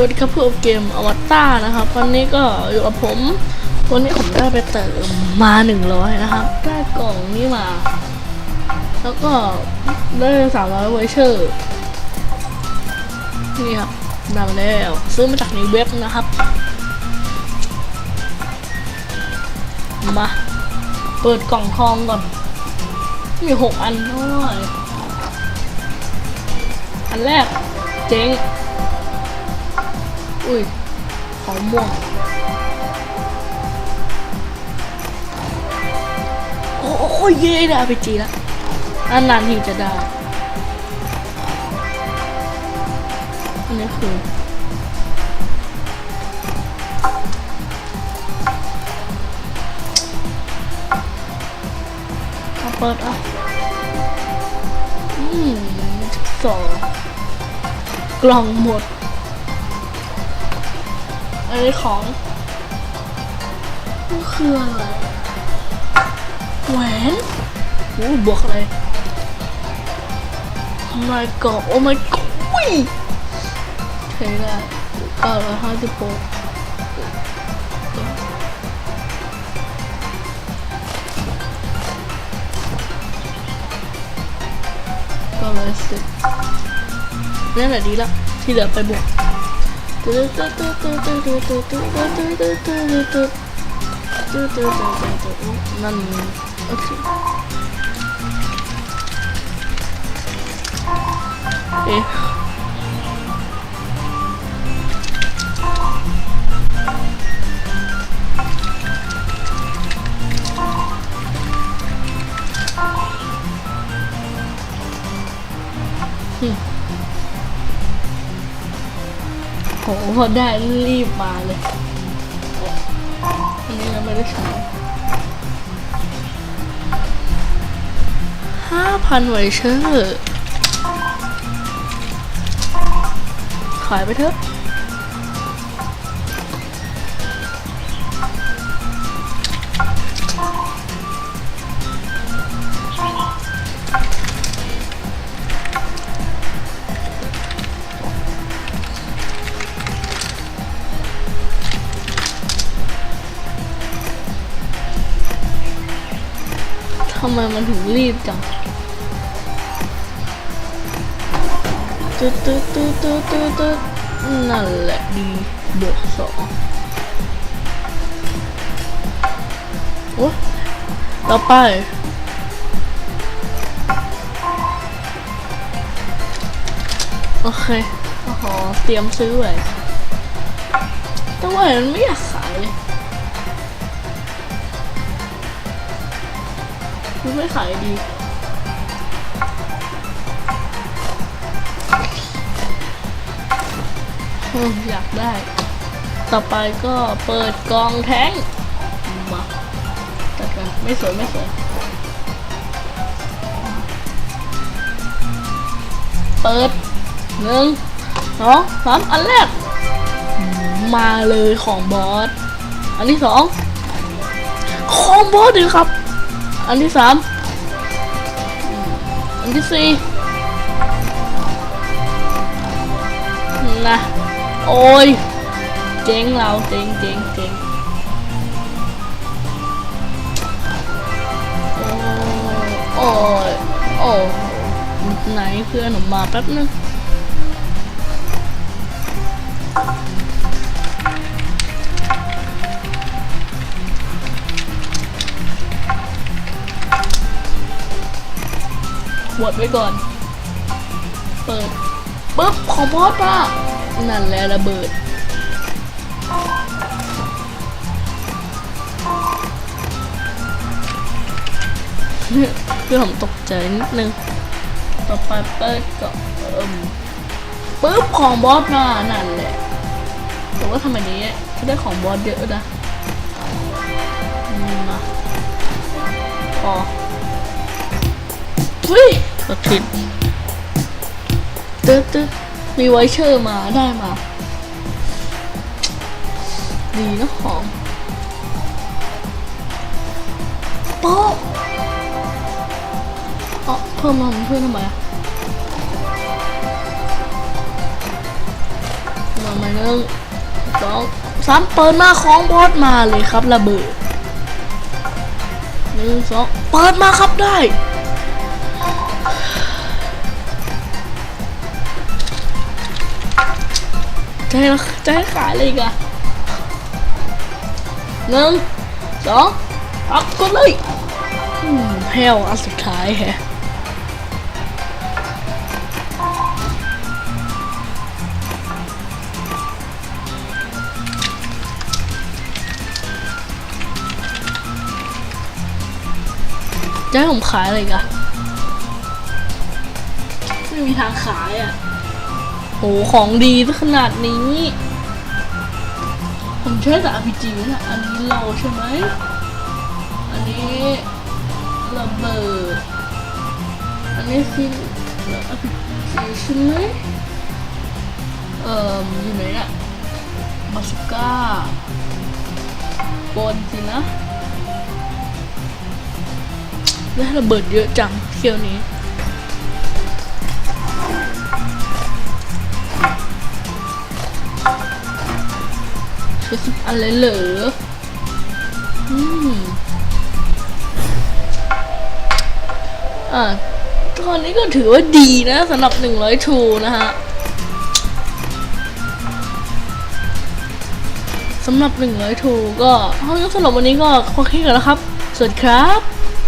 วัสดีครับเพื่อนเกมอวตารนะครับวันนี้ก็อยู่กับผมวันนี้ผมได้ไปเติมมาหนึ่งร้อยนะครับได้กล่องนี้มา แล้วก็ได้สามร้อยไวเชอร์นี่ครับได้มาแล้วซื้อมาจากในเว็บนะครับมาเปิดกล่องทองก่อน มีหกอันเท่าไหร่อันแรกเจ๊ง อุ้ยของม่วงโอ้โอ้ยเย่ได้ไปจีล้วอันนานทีจะได้อันนี้คือเอาเปิดอะอืมสองกล่องหมด อันนี้ของมันคืออะไรแหวนโอ้บวกอะไรทำไมกรอบโอ้ my god อุ้ยใช้ได้เก้าร้อยห้าสิบหกก้าร้อยสิบนั่นแหละดีละที่เหลือไปบวก นั่นโอ โหพอได้รีบมาเลยอันนี้เราไม่ได้ใช้ห้าพันไวเชอร์ขายไปเถอะำไมมันถึงรีบจังตึ๊ดตึ๊ดตึ๊ดตึ๊ดตึ๊ดตึ๊ดนั่นแหละดีบวกสองโอ้ต่อไปโอเคโอ้โหเตรียมซื้อไว้แต่ว่ามันไม่อยากขายเลย มันไม่ขายดีอืมอยากได้ ต่อไปก็เปิดกองแท้งมาจัดกันไม่สวยไม่สวย เปิดหนึ่งสองสามอันแรก มาเลยของบอส อันที่สองของบอสดีครับ อันที่สามอันที่สี่นะ โอ้ย เจ๊งเรา เจ๊งเจ๊งเจ๊งโอ้ย โอ้ยโอ้ไหนเพื่อนผมมาแป๊บนึง หวดไว้ก่อน เปิดปึ๊บของบอสอะนั่นแหละระเบิดคือผมตกใจนิดนึง ต่อไปเปิดก็เอิ่มปึ๊บของบอสมานั่นแหละแต่ว่าทำไมนี้ไม่ได้ของบอสเยอะนะมาพอ ฮ้ยกดผิดตึ๊ดตึ๊ดมีไวเชอร์มาได้มา ดีนะของโป๊ะเอ๋อเพิ่มมาเพิ่มทำไมอะมันมาหนึ่งสองสามเปิดมาของบอสมาเลยครับระเบิดหนึ่งสองเปิดมาครับได้ จะให้จะให้ขายอะไรอีกอะหนึ่งสองอัพก็เลยอืมแฮวอันสุดท้ายแฮะจะให้ผมขายอะไรกอะไม่มีทางขายอะ โหของดีขนาดนี้ ผมใช้แต่ RPG นะอันนี้เราใช่ไหม อันนี้ระเบิด อันนี้คือ RPG ใช่ไหมเอ่ออยู่ไหนอะบาสุก้าบนสินะได้ระเบิดเยอะจังเที่ยวนี้ อะไรเหรออืมอ่าตอนนี้ก็ถือว่าดีนะสำหรับ 100ทูนะฮะสำหรับ 100ทูก็ห้องสำหรับวันนี้ก็พอแค่กันแล้วครับ สวัสดีครับ